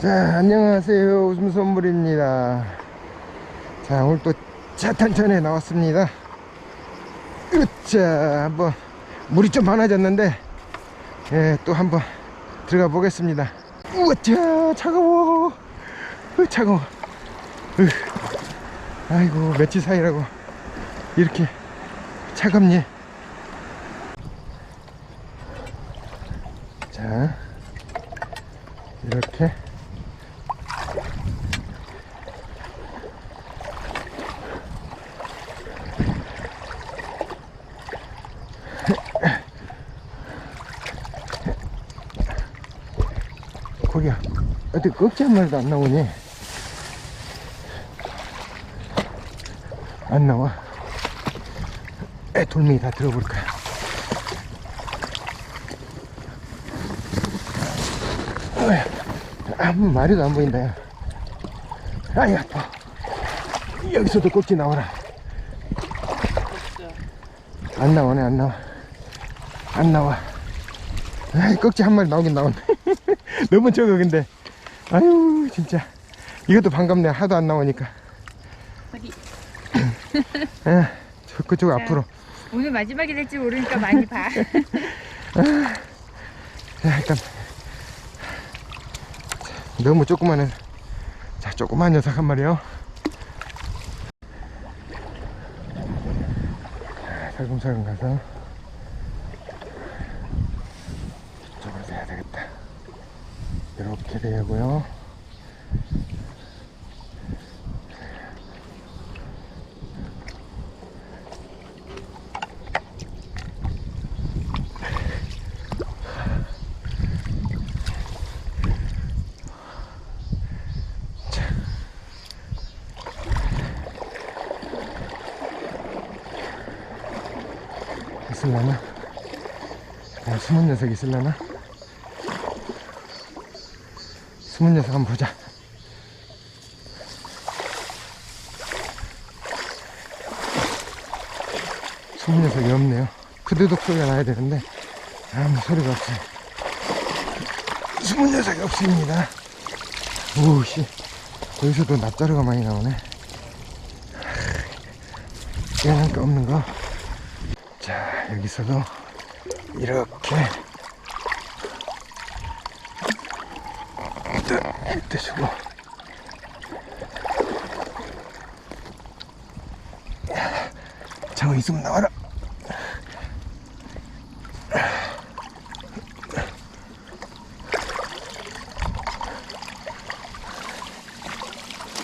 자, 안녕하세요. 웃음 선물입니다. 자, 오늘 또 차탄천에 나왔습니다. 으짜, 한번, 물이 좀 많아졌는데, 예, 또 한번 들어가 보겠습니다. 우와짜, 차가워. 으, 차가워. 으, 아이고, 며칠 사이라고 이렇게 차갑니? 자, 이렇게 거기야. 어떻게 꺽지 한 마리도 안 나오니? 안 나와. 에 돌멩이 다 들어볼까 어휴, 아무 마리도 안 보인다 야. 아이 아파. 여기서도 꺽지 나와라. 안 나오네 안 나와. 안 나와. 아이 꺽지 한 마리 나오긴 나오네 너무 적어 근데. 아유 진짜. 이것도 반갑네. 하도 안 나오니까. 어디? 에, 저 그쪽 앞으로. 오늘 마지막이 될지 모르니까 많이 봐. 자, 일단. 너무 조그마한 자 조그만 녀석 한 마리요. 자, 살금살금 가서 이쪽으로 해야 되겠다 이렇게 되고요 있을라나? 어, 숨은 녀석 있을라나? 숨은 녀석 한번 보자. 숨은 녀석이 없네요. 그대독 소리가 나야 되는데 아무 소리가 없어요. 숨은 녀석이 없습니다. 오씨 여기서도 납자루가 많이 나오네. 깨는 거 없는 거. 자 여기서도 이렇게 뜨- 뜨시고. 장어 있으면 나와라.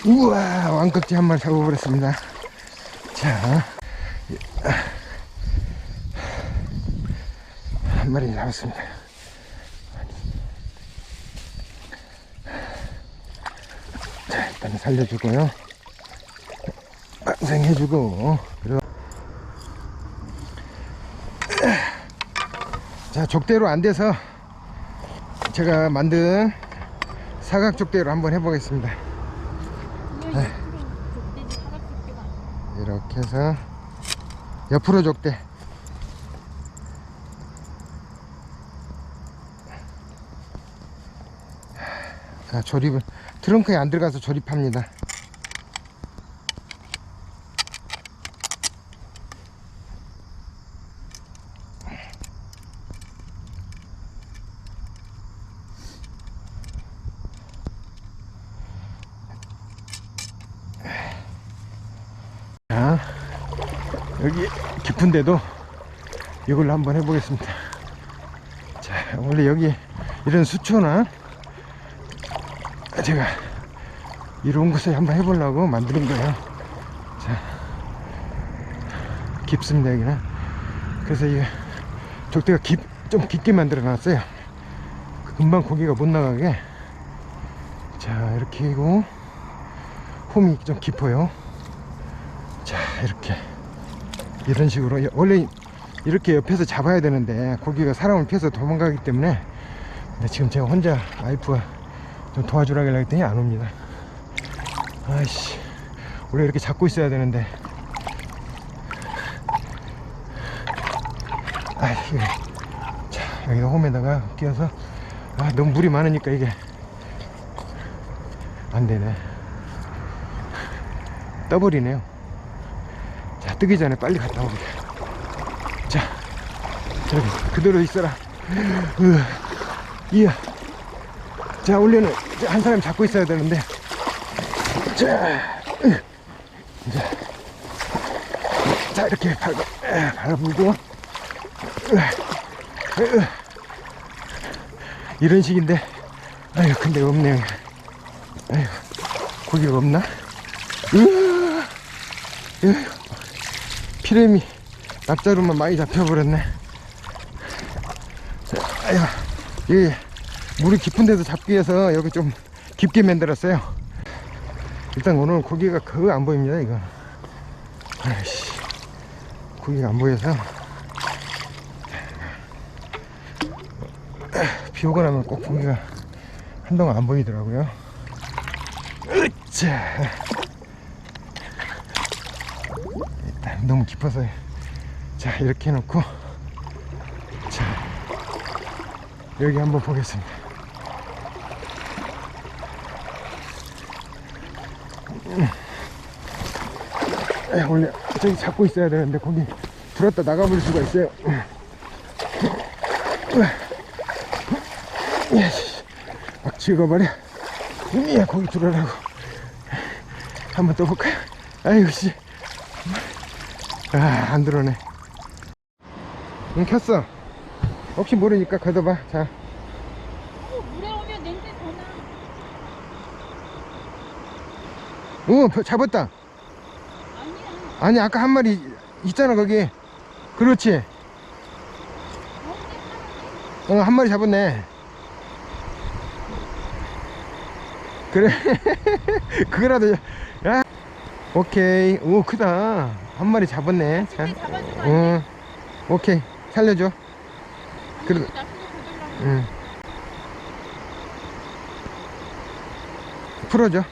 우와 왕깍지 한 마리 잡아버렸습니다. 자 한 마리 잡았습니다. 일단 살려주고요. 방생해주고. 자, 족대로 안 돼서 제가 만든 사각 족대로 한번 해보겠습니다. 이렇게 해서 옆으로 족대. 자, 조립을 트렁크에 안 들어가서 조립합니다. 자, 여기 깊은데도 이걸로 한번 해보겠습니다. 자, 원래 여기 이런 수초나 제가 이런 곳에 한번 해보려고 만드는 거예요. 자, 깊습니다, 여기는. 그래서 이 족대가 깊, 좀 깊게 만들어 놨어요. 금방 고기가 못 나가게. 자, 이렇게 하고, 홈이 좀 깊어요. 자, 이렇게. 이런 식으로. 원래 이렇게 옆에서 잡아야 되는데, 고기가 사람을 피해서 도망가기 때문에, 근데 지금 제가 혼자 와이프가 좀 도와주라고 했더니 안 옵니다. 아이씨, 원래 이렇게 잡고 있어야 되는데. 아, 이게. 자, 여기다 홈에다가 끼워서, 아, 너무 물이 많으니까 이게 안 되네. 떠버리네요. 자, 뜨기 전에 빨리 갔다 오게. 자, 저기, 그대로 있어라. 으, 이야. 자, 원래는 한 사람 잡고 있어야 되는데. 자, 으, 자, 자 이렇게 으, 으. 이런 식인데. 아유, 근데 없네. 아유, 고기가 없나? 으아, 으, 피레미 납자루만 많이 잡혀버렸네. 아유, 이 물이 깊은 데서 잡기 위해서 여기 좀 깊게 만들었어요. 일단 오늘 고기가 거의 안 보입니다, 이거. 아이씨, 고기가 안 보여서. 비 오고 나면 꼭 고기가 한동안 안 보이더라고요. 으짜. 일단 너무 깊어서 자 이렇게 해놓고 자 여기 한번 보겠습니다. 음. 에, 원래 저기 잡고 있어야 되는데 거기 들었다 나가버릴 수가 있어요. 예씨, 막 찍어버려. 이야, 거기 들어라고. 한번 또 볼까요? 아이고, 씨. 아, 안 들어오네. 응, 켰어. 혹시 모르니까 걷어봐. 자, 물에 오면 냄새 더 나. 오, 벼- 잡았다. 아니야. 아니, 아까 한 마리 있잖아, 거기. 그렇지. 어, 한 마리 잡았네. 그래. 그거라도, 야. 오케이. 오, 크다. 한 마리 잡았네. 자. 어, 오케이. 살려줘. 그거 보더라고. 응. 풀어줘.